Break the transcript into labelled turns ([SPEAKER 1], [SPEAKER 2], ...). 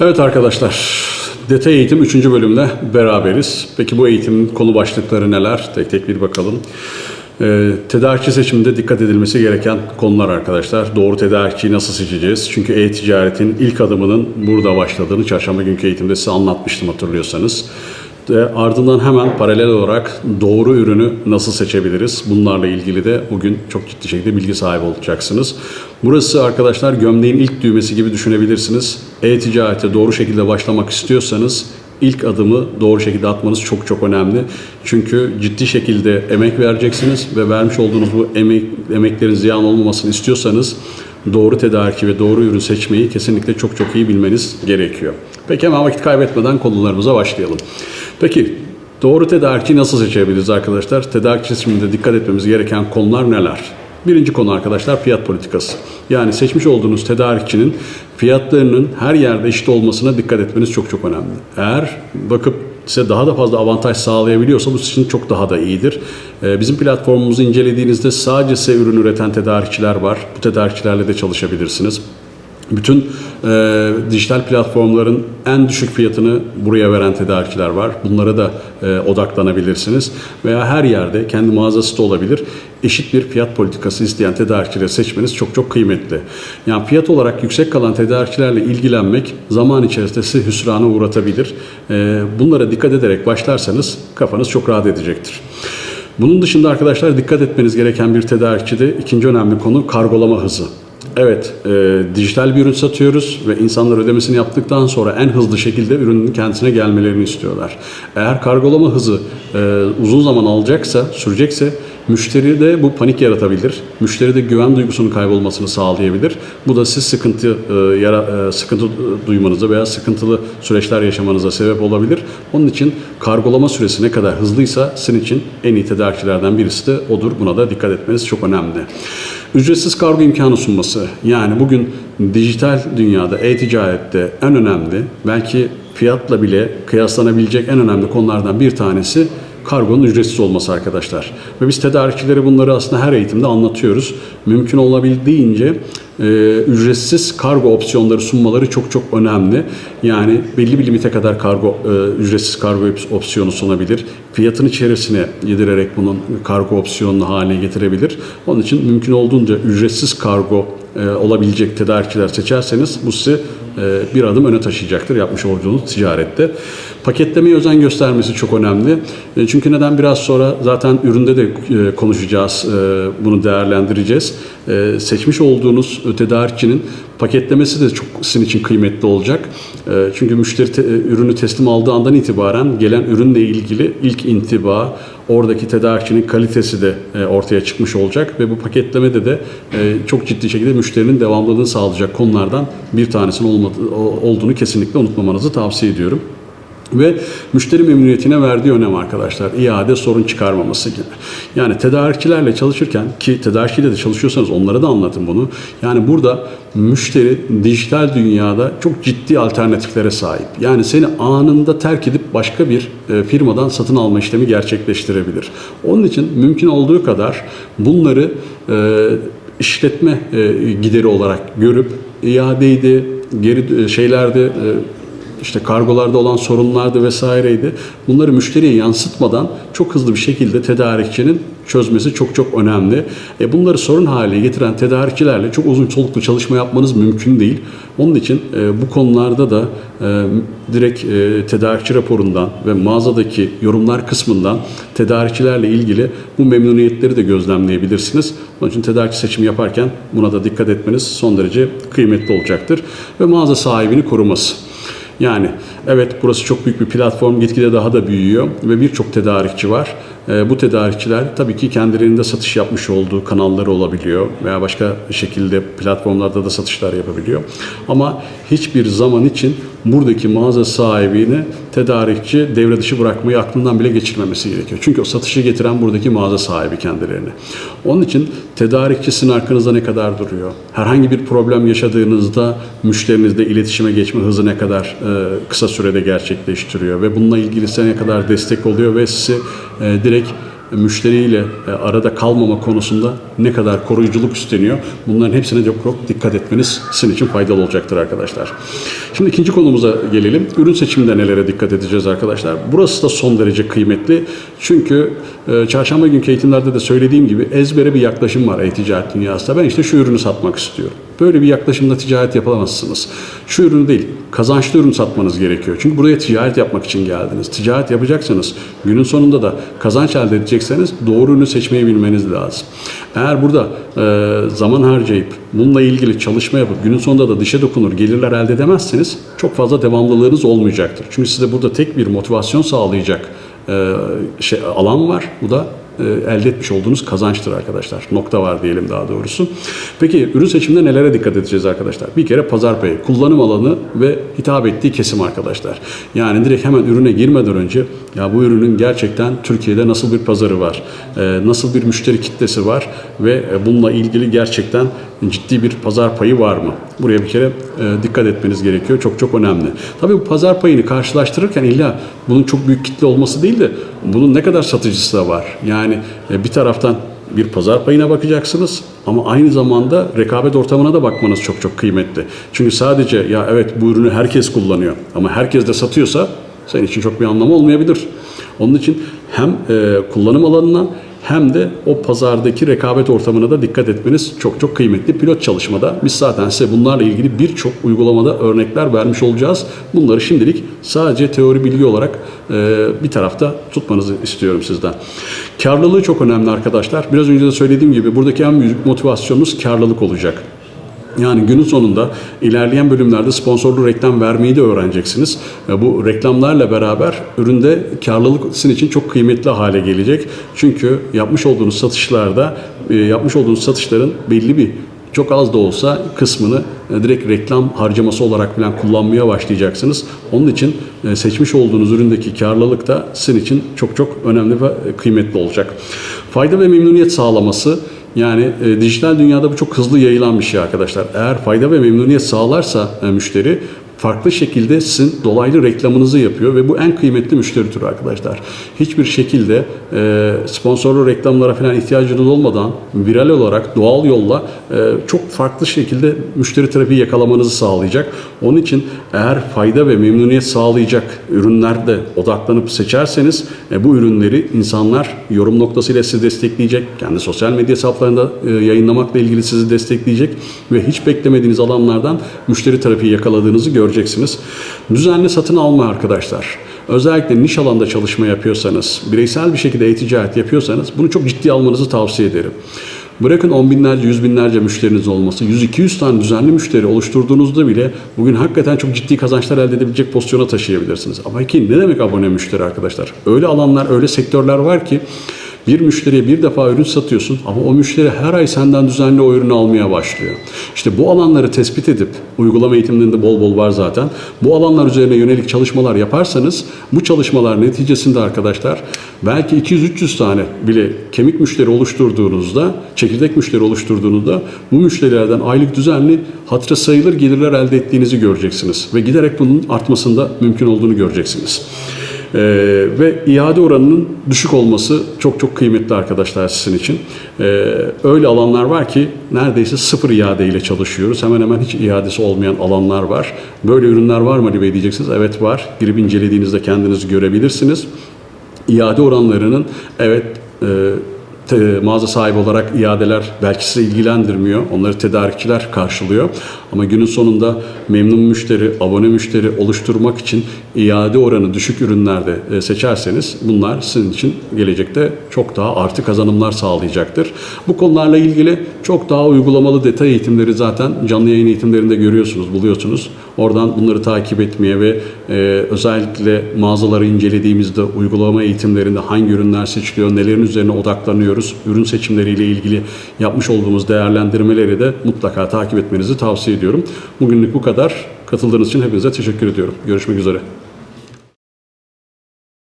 [SPEAKER 1] Evet arkadaşlar, detay eğitim 3. bölümde beraberiz. Peki bu eğitimin konu başlıkları neler? Tek tek bir bakalım. Ee, tedarikçi seçiminde dikkat edilmesi gereken konular arkadaşlar. Doğru tedarikçiyi nasıl seçeceğiz? Çünkü e-ticaretin ilk adımının burada başladığını çarşamba günkü eğitimde size anlatmıştım hatırlıyorsanız. Ve ardından hemen paralel olarak doğru ürünü nasıl seçebiliriz? Bunlarla ilgili de bugün çok ciddi şekilde bilgi sahibi olacaksınız. Burası arkadaşlar gömleğin ilk düğmesi gibi düşünebilirsiniz. E-ticarete doğru şekilde başlamak istiyorsanız ilk adımı doğru şekilde atmanız çok çok önemli. Çünkü ciddi şekilde emek vereceksiniz ve vermiş olduğunuz bu emek, emeklerin ziyan olmamasını istiyorsanız doğru tedarikçi ve doğru ürün seçmeyi kesinlikle çok çok iyi bilmeniz gerekiyor. Peki hemen vakit kaybetmeden konularımıza başlayalım. Peki doğru tedarikçi nasıl seçebiliriz arkadaşlar? Tedarikçi seçiminde dikkat etmemiz gereken konular neler? Birinci konu arkadaşlar fiyat politikası. Yani seçmiş olduğunuz tedarikçinin fiyatlarının her yerde eşit olmasına dikkat etmeniz çok çok önemli. Eğer bakıp size daha da fazla avantaj sağlayabiliyorsa bu sizin çok daha da iyidir. Ee, Bizim platformumuzu incelediğinizde sadece size ürün üreten tedarikçiler var. Bu tedarikçilerle de çalışabilirsiniz. Bütün e, dijital platformların en düşük fiyatını buraya veren tedarikçiler var. Bunlara da e, odaklanabilirsiniz. Veya her yerde kendi mağazası da olabilir. Eşit bir fiyat politikası isteyen tedarikçileri seçmeniz çok çok kıymetli. Yani fiyat olarak yüksek kalan tedarikçilerle ilgilenmek zaman içerisinde sizi hüsrana uğratabilir. E, bunlara dikkat ederek başlarsanız kafanız çok rahat edecektir. Bunun dışında arkadaşlar dikkat etmeniz gereken bir tedarikçide ikinci önemli konu kargolama hızı. Evet, e, dijital bir ürün satıyoruz ve insanlar ödemesini yaptıktan sonra en hızlı şekilde ürünün kendisine gelmelerini istiyorlar. Eğer kargolama hızı e, uzun zaman alacaksa, sürecekse müşteri de bu panik yaratabilir. Müşteri de güven duygusunun kaybolmasını sağlayabilir. Bu da siz sıkıntı e, yara, e, sıkıntı duymanıza veya sıkıntılı süreçler yaşamanıza sebep olabilir. Onun için kargolama süresi ne kadar hızlıysa sizin için en iyi tedarikçilerden birisi de odur. Buna da dikkat etmeniz çok önemli. Ücretsiz kargo imkanı sunması. Yani bugün dijital dünyada, e-ticarette en önemli, belki fiyatla bile kıyaslanabilecek en önemli konulardan bir tanesi kargonun ücretsiz olması arkadaşlar. Ve biz tedarikçilere bunları aslında her eğitimde anlatıyoruz. Mümkün olabildiğince e, ücretsiz kargo opsiyonları sunmaları çok çok önemli. Yani belli bir limite kadar kargo e, ücretsiz kargo opsiyonu sunabilir. Fiyatın içerisine yedirerek bunun kargo opsiyonunu haline getirebilir. Onun için mümkün olduğunca ücretsiz kargo e, olabilecek tedarikçiler seçerseniz bu sizi e, bir adım öne taşıyacaktır yapmış olduğunuz ticarette. Paketlemeye özen göstermesi çok önemli. E, çünkü neden biraz sonra zaten üründe de e, konuşacağız, e, bunu değerlendireceğiz. Seçmiş olduğunuz tedarikçinin paketlemesi de çok sizin için kıymetli olacak. Çünkü müşteri te, ürünü teslim aldığı andan itibaren gelen ürünle ilgili ilk intiba, oradaki tedarikçinin kalitesi de ortaya çıkmış olacak ve bu paketlemede de çok ciddi şekilde müşterinin devamlılığını sağlayacak konulardan bir tanesinin olmadı, olduğunu kesinlikle unutmamanızı tavsiye ediyorum. Ve müşteri memnuniyetine verdiği önem arkadaşlar. İade sorun çıkarmaması gibi. Yani tedarikçilerle çalışırken ki tedarikçiyle de çalışıyorsanız onlara da anlatın bunu. Yani burada müşteri dijital dünyada çok ciddi alternatiflere sahip. Yani seni anında terk edip başka bir e, firmadan satın alma işlemi gerçekleştirebilir. Onun için mümkün olduğu kadar bunları e, işletme e, gideri olarak görüp iadeydi, geri şeylerde işte kargolarda olan sorunlardı vesaireydi. Bunları müşteriye yansıtmadan çok hızlı bir şekilde tedarikçinin çözmesi çok çok önemli. E bunları sorun haline getiren tedarikçilerle çok uzun soluklu çalışma yapmanız mümkün değil. Onun için e, bu konularda da e, direkt e, tedarikçi raporundan ve mağazadaki yorumlar kısmından tedarikçilerle ilgili bu memnuniyetleri de gözlemleyebilirsiniz. Onun için tedarikçi seçimi yaparken buna da dikkat etmeniz son derece kıymetli olacaktır. Ve mağaza sahibini koruması. Yani evet burası çok büyük bir platform gitgide daha da büyüyor ve birçok tedarikçi var. E, bu tedarikçiler tabii ki kendilerinde satış yapmış olduğu kanalları olabiliyor veya başka şekilde platformlarda da satışlar yapabiliyor. Ama hiçbir zaman için buradaki mağaza sahibini tedarikçi devre dışı bırakmayı aklından bile geçirmemesi gerekiyor. Çünkü o satışı getiren buradaki mağaza sahibi kendilerini. Onun için tedarikçi sizin arkanızda ne kadar duruyor? Herhangi bir problem yaşadığınızda müşterinizle iletişime geçme hızı ne kadar e, kısa sürede gerçekleştiriyor ve bununla ilgili size ne kadar destek oluyor ve sizi e, direkt müşteriyle e, arada kalmama konusunda ne kadar koruyuculuk üstleniyor. Bunların hepsine çok çok dikkat etmeniz sizin için faydalı olacaktır arkadaşlar. Şimdi ikinci konumuza gelelim. Ürün seçiminde nelere dikkat edeceğiz arkadaşlar? Burası da son derece kıymetli. Çünkü e, çarşamba günkü eğitimlerde de söylediğim gibi ezbere bir yaklaşım var e-ticaret dünyasında. Ben işte şu ürünü satmak istiyorum. Böyle bir yaklaşımda ticaret yapamazsınız. Şu ürünü değil, kazançlı ürün satmanız gerekiyor. Çünkü buraya ticaret yapmak için geldiniz. Ticaret yapacaksanız, günün sonunda da kazanç elde edecekseniz doğru ürünü seçmeyi bilmeniz lazım. Eğer burada e, zaman harcayıp bununla ilgili çalışma yapıp günün sonunda da dışa dokunur gelirler elde edemezseniz çok fazla devamlılığınız olmayacaktır. Çünkü size burada tek bir motivasyon sağlayacak e, şey, alan var. Bu da elde etmiş olduğunuz kazançtır arkadaşlar. Nokta var diyelim daha doğrusu. Peki ürün seçiminde nelere dikkat edeceğiz arkadaşlar? Bir kere pazar payı, kullanım alanı ve hitap ettiği kesim arkadaşlar. Yani direkt hemen ürüne girmeden önce ya bu ürünün gerçekten Türkiye'de nasıl bir pazarı var, e, nasıl bir müşteri kitlesi var ve e, bununla ilgili gerçekten ciddi bir pazar payı var mı? Buraya bir kere e, dikkat etmeniz gerekiyor. Çok çok önemli. Tabii bu pazar payını karşılaştırırken illa bunun çok büyük kitle olması değil de bunun ne kadar satıcısı da var. Yani e, bir taraftan bir pazar payına bakacaksınız ama aynı zamanda rekabet ortamına da bakmanız çok çok kıymetli. Çünkü sadece ya evet bu ürünü herkes kullanıyor ama herkes de satıyorsa senin için çok bir anlamı olmayabilir. Onun için hem e, kullanım alanına hem de o pazardaki rekabet ortamına da dikkat etmeniz çok çok kıymetli. Pilot çalışmada biz zaten size bunlarla ilgili birçok uygulamada örnekler vermiş olacağız. Bunları şimdilik sadece teori bilgi olarak e, bir tarafta tutmanızı istiyorum sizden. Karlılığı çok önemli arkadaşlar. Biraz önce de söylediğim gibi buradaki en büyük motivasyonumuz karlılık olacak. Yani günün sonunda ilerleyen bölümlerde sponsorlu reklam vermeyi de öğreneceksiniz. Bu reklamlarla beraber üründe karlılık sizin için çok kıymetli hale gelecek. Çünkü yapmış olduğunuz satışlarda, e, yapmış olduğunuz satışların belli bir çok az da olsa kısmını e, direkt reklam harcaması olarak falan kullanmaya başlayacaksınız. Onun için e, seçmiş olduğunuz üründeki karlılık da sizin için çok çok önemli ve kıymetli olacak. Fayda ve memnuniyet sağlaması yani e, dijital dünyada bu çok hızlı yayılan bir şey arkadaşlar. Eğer fayda ve memnuniyet sağlarsa e, müşteri farklı şekilde sizin dolaylı reklamınızı yapıyor ve bu en kıymetli müşteri türü arkadaşlar. Hiçbir şekilde e, sponsorlu reklamlara falan ihtiyacınız olmadan viral olarak doğal yolla e, çok farklı şekilde müşteri trafiği yakalamanızı sağlayacak. Onun için eğer fayda ve memnuniyet sağlayacak ürünlerde odaklanıp seçerseniz e, bu ürünleri insanlar yorum noktasıyla sizi destekleyecek. Kendi sosyal medya hesaplarında e, yayınlamakla ilgili sizi destekleyecek ve hiç beklemediğiniz alanlardan müşteri trafiği yakaladığınızı göreceksiniz. Düzenli satın alma arkadaşlar. Özellikle niş alanda çalışma yapıyorsanız, bireysel bir şekilde e-ticaret yapıyorsanız bunu çok ciddi almanızı tavsiye ederim. Bırakın on binlerce, yüz binlerce müşteriniz olması, 100-200 tane düzenli müşteri oluşturduğunuzda bile bugün hakikaten çok ciddi kazançlar elde edebilecek pozisyona taşıyabilirsiniz. Ama ki ne demek abone müşteri arkadaşlar? Öyle alanlar, öyle sektörler var ki bir müşteriye bir defa ürün satıyorsun ama o müşteri her ay senden düzenli o ürünü almaya başlıyor. İşte bu alanları tespit edip, uygulama eğitimlerinde bol bol var zaten. Bu alanlar üzerine yönelik çalışmalar yaparsanız bu çalışmalar neticesinde arkadaşlar belki 200-300 tane bile kemik müşteri oluşturduğunuzda, çekirdek müşteri oluşturduğunuzda bu müşterilerden aylık düzenli hatıra sayılır gelirler elde ettiğinizi göreceksiniz. Ve giderek bunun artmasında mümkün olduğunu göreceksiniz. Ee, ve iade oranının düşük olması çok çok kıymetli arkadaşlar sizin için. Ee, öyle alanlar var ki neredeyse sıfır iade ile çalışıyoruz. Hemen hemen hiç iadesi olmayan alanlar var. Böyle ürünler var mı Ali Bey diyeceksiniz. Evet var. Girip incelediğinizde kendiniz görebilirsiniz. İade oranlarının evet e, te- mağaza sahibi olarak iadeler belki sizi ilgilendirmiyor. Onları tedarikçiler karşılıyor. Ama günün sonunda memnun müşteri, abone müşteri oluşturmak için iade oranı düşük ürünlerde e, seçerseniz bunlar sizin için gelecekte çok daha artı kazanımlar sağlayacaktır. Bu konularla ilgili çok daha uygulamalı detay eğitimleri zaten canlı yayın eğitimlerinde görüyorsunuz, buluyorsunuz. Oradan bunları takip etmeye ve e, özellikle mağazaları incelediğimizde uygulama eğitimlerinde hangi ürünler seçiliyor, nelerin üzerine odaklanıyoruz, ürün seçimleriyle ilgili yapmış olduğumuz değerlendirmeleri de mutlaka takip etmenizi tavsiye ediyorum. Bugünlük bu kadar. Katıldığınız için hepinize teşekkür ediyorum. Görüşmek üzere.